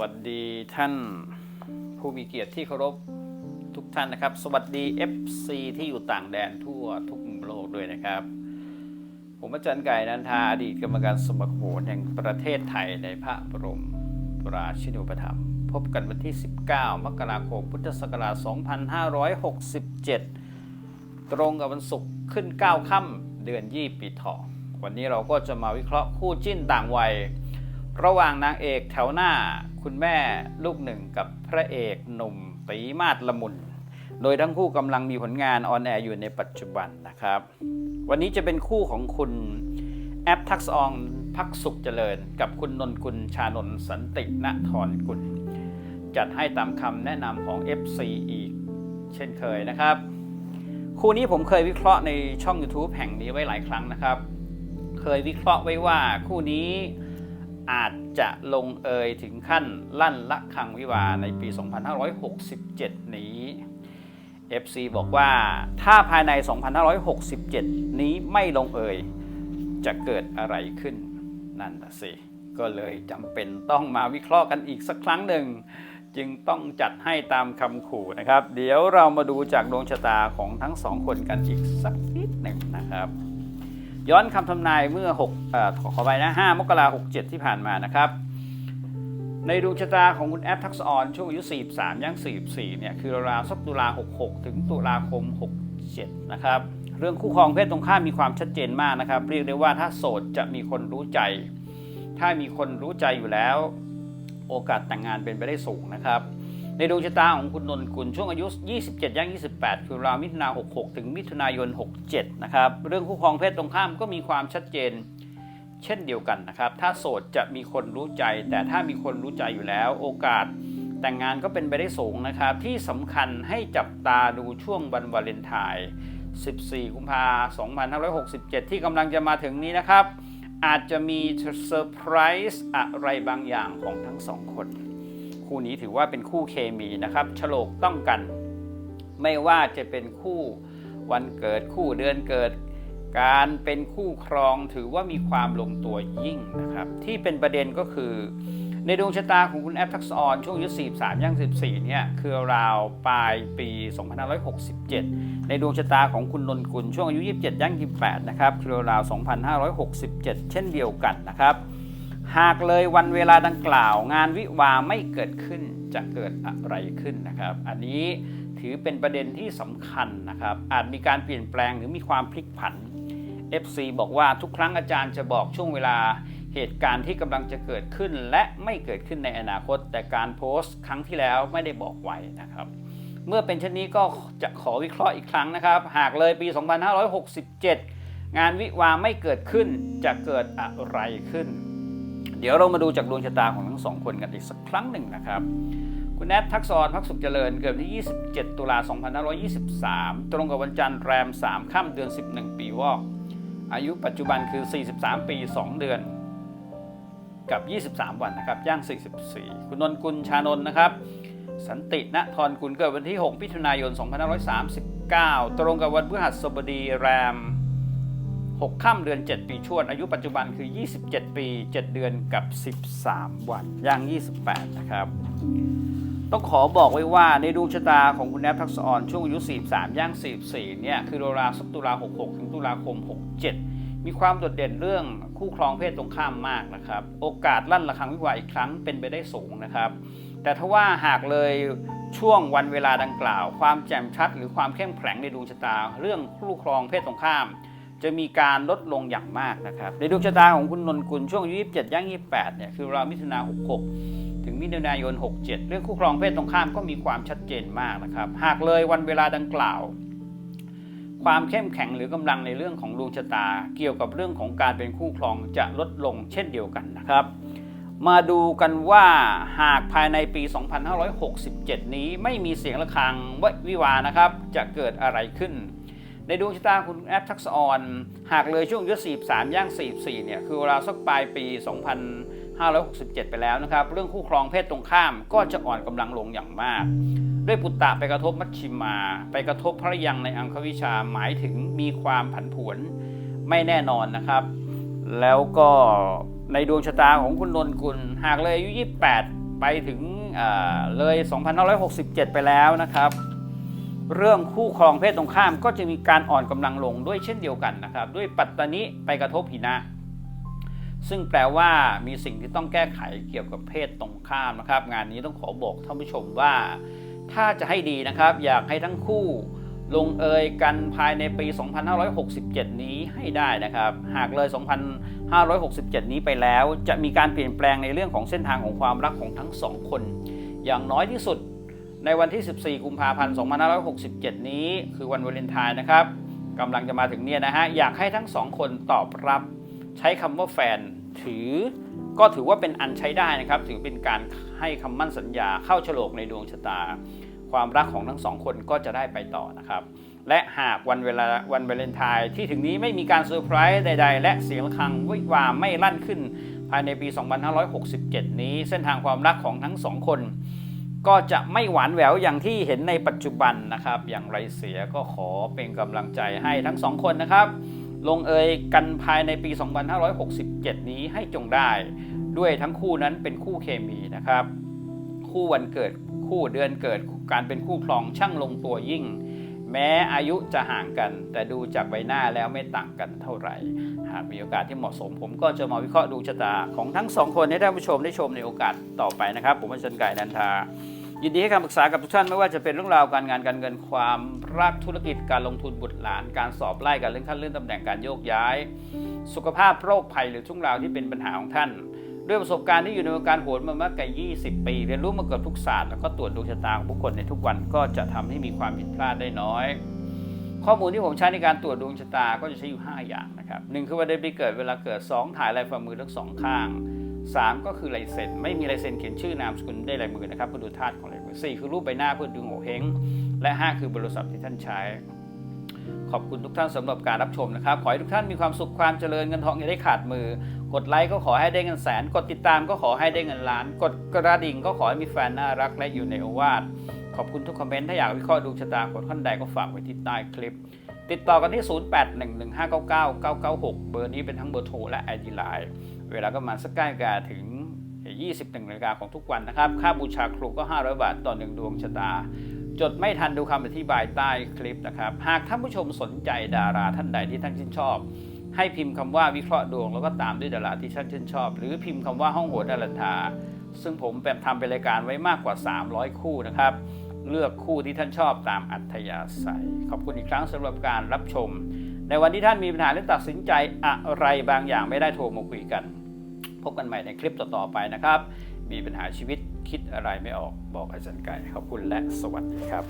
วัสดีท่านผู้มีเกียรติที่เคารพทุกท่านนะครับ สวัสดี FC ที่อยู่ต่างแดนทั่วทุกมุมโลกด้วยนะครับ ผมอาจารย์ไก่นันทาอดีตกรรมการสมัคโหรแห่งประเทศไทยในพระบรมราชินูปถัมภ์พบกันวันที่ 19 มกราคม พุทธศักราช 2567 ตรงกับวันศุกร์ขึ้น 9 ค่ำเดือนยี่ปีเถาะวันนี้เราก็จะมาวิเคราะห์คู่จิ้นต่างวัย ระหว่างนางเอกแถวหน้าคุณแม่ลูกหนึ่งกับพระเอกหนุ่มตีมาดละมุน โดยทั้งคู่กำลังมีผลงานออนแอร์อยู่ในปัจจุบันนะครับ วันนี้จะเป็นคู่ของคุณแอปทักษองพักสุขเจริญ กับคุณนนกุลชานนสันติณทรกุล จัดให้ตามคำแนะนำของ FC อีก เช่นเคยนะครับ คู่นี้ผมเคยวิเคราะห์ในช่อง YouTube แห่งนี้ไว้หลายครั้งนะครับ เคยวิเคราะห์ไว้ว่าคู่นี้ อาจจะลงเอยถึงขั้นลั่นละคังวิวาในปี 2567 นี้ FC บอกว่าถ้าภายใน 2567 นี้ไม่ลงเอยจะเกิดอะไรขึ้น นั่นนะสิ ก็เลยจำเป็นต้องมาวิเคราะห์กันอีกสักครั้งหนึ่ง จึงต้องจัดให้ตามคำขู่นะครับ เดี๋ยวเรามาดูจากดวงชะตาของทั้งสองคนกันอีกสักนิดหนึ่งนะครับ ย้อนคำทำนายเมื่อ6เอ่อขอขอไปนะ5มกราคม67 ที่ผ่านมานะครับ ในดวงชะตาของคุณแอปทักษอนช่วงอายุ 43ย่าง44เนี่ยคือราวสักตุลา 66 ถึงตุลาคม 67 นะครับ เรื่องคู่ครองเพศตรงข้ามมีความชัดเจนมากนะครับ เรียกได้ว่าถ้าโสดจะมีคนรู้ใจ ถ้ามีคนรู้ใจอยู่แล้ว โอกาสแต่งงานเป็นไปได้สูงนะครับ ในดวงชะตาของคุณนนกุลช่วงอายุ 27ย่าง28 คือราวมิถุนา 66 ถึงมิถุนายน 67 นะครับ เรื่องคู่ครองเพศตรงข้ามก็มีความชัดเจน เช่นเดียวกันนะครับ ถ้าโสดจะมีคนรู้ใจ แต่ถ้ามีคนรู้ใจอยู่แล้ว โอกาสแต่งงานก็เป็นไปได้สูงนะครับ ที่สำคัญให้จับตาดูช่วงวันวาเลนไทน์ 14 กุมภาพันธ์2567 ที่กำลังจะมาถึงนี้นะครับ อาจจะมีเซอร์ไพรส์อะไรบางอย่างของทั้งสองคน คู่นี้ถือว่าเป็นคู่เคมีนะครับฉลกต้องกัน ไม่ว่าจะเป็นคู่วันเกิดคู่เดือนเกิด การเป็นคู่ครองถือว่ามีความลงตัวยิ่งนะครับ ที่เป็นประเด็นก็คือ ในดวงชะตาของคุณแอปทักษออนช่วงอายุ43ย่าง14เนี่ยคือราวปลายปี 2567 ในดวงชะตาของคุณนนกุลช่วงอายุ 27ย่าง28นะครับคือราว 2567 เช่นเดียวกันนะครับ หากเลยวันเวลาดังกล่าว งานวิวาไม่เกิดขึ้นจะเกิดอะไรขึ้นนะครับ อันนี้ถือเป็นประเด็นที่สำคัญนะครับ อาจมีการเปลี่ยนแปลงหรือมีความพลิกผัน FC บอกว่าทุกครั้งอาจารย์จะบอกช่วงเวลาเหตุการณ์ที่กำลังจะเกิดขึ้น และไม่เกิดขึ้นในอนาคต แต่การโพสต์ครั้งที่แล้วไม่ได้บอกไว้นะครับ เมื่อเป็นเช่นนี้ก็จะขอวิเคราะห์อีกครั้งนะครับ หากเลยปี 2567 งานวิวาไม่เกิดขึ้นจะเกิดอะไรขึ้น ดี๋ยวเรามาดูจากดวงชะตาของทั้งสองคนกันอีกสักครั้งหนึ่งนะครับ คุณแอดทักษรพักสุขเจริญเกิดวันที่ 27 ตุลา 2523 ตรงกับวันจันทร์แรม 3 ค่ำเดือน 11 ปีวอก อายุปัจจุบันคือ 43 ปี 2 เดือนกับ 23 วันนะครับ ย่าง 44 คุณนนกุลชานนท์นะครับ สันติณทรกุลเกิดวันที่6มิถุนายน 2539 ตรงกับวันพฤหัสบดีแรม 6ค่ำเดือน 7 ปีชวด อายุปัจจุบันคือ 27 ปี 7 เดือนกับ 13 วันย่าง 28 นะครับ ต้องขอบอกไว้ว่าในดวงชะตาของคุณแอปทักษออนช่วงอายุ 43 ย่าง 44 เนี่ย คือราวๆสักตุลา 66 ถึงตุลาคม 67 มีความโดดเด่นเรื่องคู่ครองเพศตรงข้ามมากนะครับ โอกาสลั่นระฆังวิวาห์อีกครั้งเป็นไปได้สูงนะครับ แต่ถ้าว่าหากเลยช่วงวันเวลาดังกล่าว ความแจ่มชัด หรือความเข้มแข็งในดวงชะตา เรื่องคู่ครองเพศตรงข้าม จะมีการลดลงอย่างมากนะครับ ในดวงชะตาของคุณนนกุลช่วงอายุ27ย่าง28เนี่ยคือราวมิถุนา66 ถึงมิถุนายน 67 เรื่องคู่ครองเพศตรงข้ามก็มีความชัดเจนมากนะครับ หากเลยวันเวลาดังกล่าว ความเข้มแข็งหรือกำลังในเรื่องของดวงชะตา เกี่ยวกับเรื่องของการเป็นคู่ครองจะลดลงเช่นเดียวกันนะครับมาดูกันว่าหากภายในปี 2567 นี้ไม่มีเสียงะระฆังวิวานะครับ จะเกิดอะไรขึ้น ในดวงชะตาคุณแอปทักษออนหากเลยช่วงอายุ43 ย่าง 44 เนี่ย คือเวลาสักปลายปี 2567 ไปแล้วนะครับ เรื่องคู่ครองเพศตรงข้ามก็จะอ่อนกำลังลงอย่างมาก ด้วยปุตตะไปกระทบมัชชิมา ไปกระทบพระยังในอังควิชาหมายถึงมีความผันผวนไม่แน่นอนนะครับ แล้วก็ในดวงชะตาของคุณนนกุล หากเลยอายุ 28 ไปถึงอ่าเลย 2567 ไปแล้วนะครับ เรื่องคู่ครองเพศตรงข้ามก็จะมีการอ่อนกำลังลงด้วยเช่นเดียวกันนะครับ ด้วยปัตตานิไปกระทบหินะซึ่งแปลว่ามีสิ่งที่ต้องแก้ไขเกี่ยวกับเพศตรงข้ามนะครับ งานนี้ต้องขอบอกท่านผู้ชมว่า ถ้าจะให้ดีนะครับ อยากให้ทั้งคู่ลงเอยกันภายในปี 2567 นี้ให้ได้นะครับ หากเลย 2567 นี้ไปแล้ว จะมีการเปลี่ยนแปลงในเรื่องของเส้นทางของความรักของทั้งสองคน อย่างน้อยที่สุด ในวันที่ 14 กุมภาพันธ์ 2567 นี้ คือวันวาเลนไทน์นะครับกำลังจะมาถึงเนี่ยนะฮะ อยากให้ทั้งสองคนตอบรับ ใช้คำว่าแฟนถือ ก็ถือว่าเป็นอันใช้ได้นะครับ ถือเป็นการให้คำมั่นสัญญาเข้าฉลกในดวงชะตา ความรักของทั้งสองคนก็จะได้ไปต่อนะครับ และหากวันเวลาวันวาเลนไทน์ที่ถึงนี้ไม่มีการเซอร์ไพรส์ใด ๆ และเสียงระฆังวิวาไม่ลั่นขึ้น ภายในปี 2567 นี้ เส้นทางความรักของทั้งสองคน ก็จะไม่หวานแหววอย่างที่เห็นในปัจจุบันนะครับ อย่างไรเสียก็ขอเป็นกำลังใจให้ทั้งสองคนนะครับ ลงเอยกันภายในปี 2567 นี้ให้จงได้ ด้วยทั้งคู่นั้นเป็นคู่เคมีนะครับ คู่วันเกิดคู่เดือนเกิดการเป็นคู่ครองช่างลงตัวยิ่ง แม้อายุจะห่างกัน แต่ดูจากใบหน้าแล้วไม่ต่างกันเท่าไหร่ หากมีโอกาสที่เหมาะสม ผมก็จะมาวิเคราะห์ดวงชะตา ของทั้งสองคนให้ท่านผู้ชมได้ชมในโอกาสต่อไปนะครับ ผมอาจารย์ไก่นันทา ยินดีให้คำปรึกษากับทุกท่านไม่ว่าจะเป็นเรื่องราวการงานการเงินความรักธุรกิจการลงทุนบุตรหลาน การสอบไล่การเลื่อนขั้นเลื่อนตำแหน่งการโยกย้าย สุขภาพโรคภัยหรือทุกราวที่เป็นปัญหาของท่าน ด้วยประสบการณ์ที่อยู่ในวงการโหนมามากกว่า20 ปี เรียนรู้มาเกือบทุกศาสตร์แล้วก็ตรวจดวงชะตาของผู้คนในทุกวันก็จะทำให้มีความผิดพลาดได้น้อย ข้อมูลที่ผมใช้ในการตรวจดวงชะตาก็จะใช้อยู่ 5 อย่างนะครับหนึ่งคือวันเดือนปีเกิดเวลาเกิด 2 ถ่ายลายฝ่ามือทั้งสองข้าง 3 ก็คือลายเซ็นไม่มีลายเซ็นเขียนชื่อนามสกุลได้ลายมือนะครับเพื่อดูธาตุของลายมือ4คือรูปใบหน้าเพื่อดูโง่เฮงและ 5 คือบริษัทที่ท่านใช้ ขอบคุณทุกท่านสำหรับการรับชมนะครับขอให้ทุกท่านมีความสุขความเจริญเงินทองอย่าได้ขาดมือ กดไลค์ก็ขอให้ได้เงินแสน กดติดตามก็ขอให้ได้เงินล้าน กดกระดิ่งก็ขอให้มีแฟนน่ารักและอยู่ในโอวาท ขอบคุณทุกคอมเมนต์ถ้าอยากวิเคราะห์ดวงชะตาของท่านใดก็ฝากไว้ที่ใต้คลิป ติดต่อกันที่ 0811599996 เบอร์นี้เป็นทั้งเบอร์โทรและ ID Line เวลาก็ประมาณสักใกล้กาถึง 21นาฬิกาของทุกวันนะครับ ค่าบูชาครูก็ 500 บาทต่อหนึ่งดวงชะตา จดไม่ทันดูคำอธิบายใต้คลิปนะครับ หากท่านผู้ชมสนใจดาราท่านใดที่ท่านชื่นชอบ ให้พิมพ์คำว่าวิเคราะห์ดวงแล้วก็ตามด้วยดาราที่ท่านชื่นชอบ หรือพิมพ์คำว่าห้องโหนดารันทาซึ่งผมเป็นทำเป็นรายการไว้มากกว่า 300 คู่นะครับ เลือกคู่ที่ท่านชอบตามอัธยาศัย ขอบคุณอีกครั้งสำหรับการรับชม ในวันที่ท่านมีปัญหาหรือตัดสินใจอะไรบางอย่างไม่ได้โทรมาคุยกัน พบกันใหม่ในคลิปต่อๆไปนะครับ มีปัญหาชีวิตคิดอะไรไม่ออกบอกอาจารย์ไก่ขอบคุณและสวัสดีครับ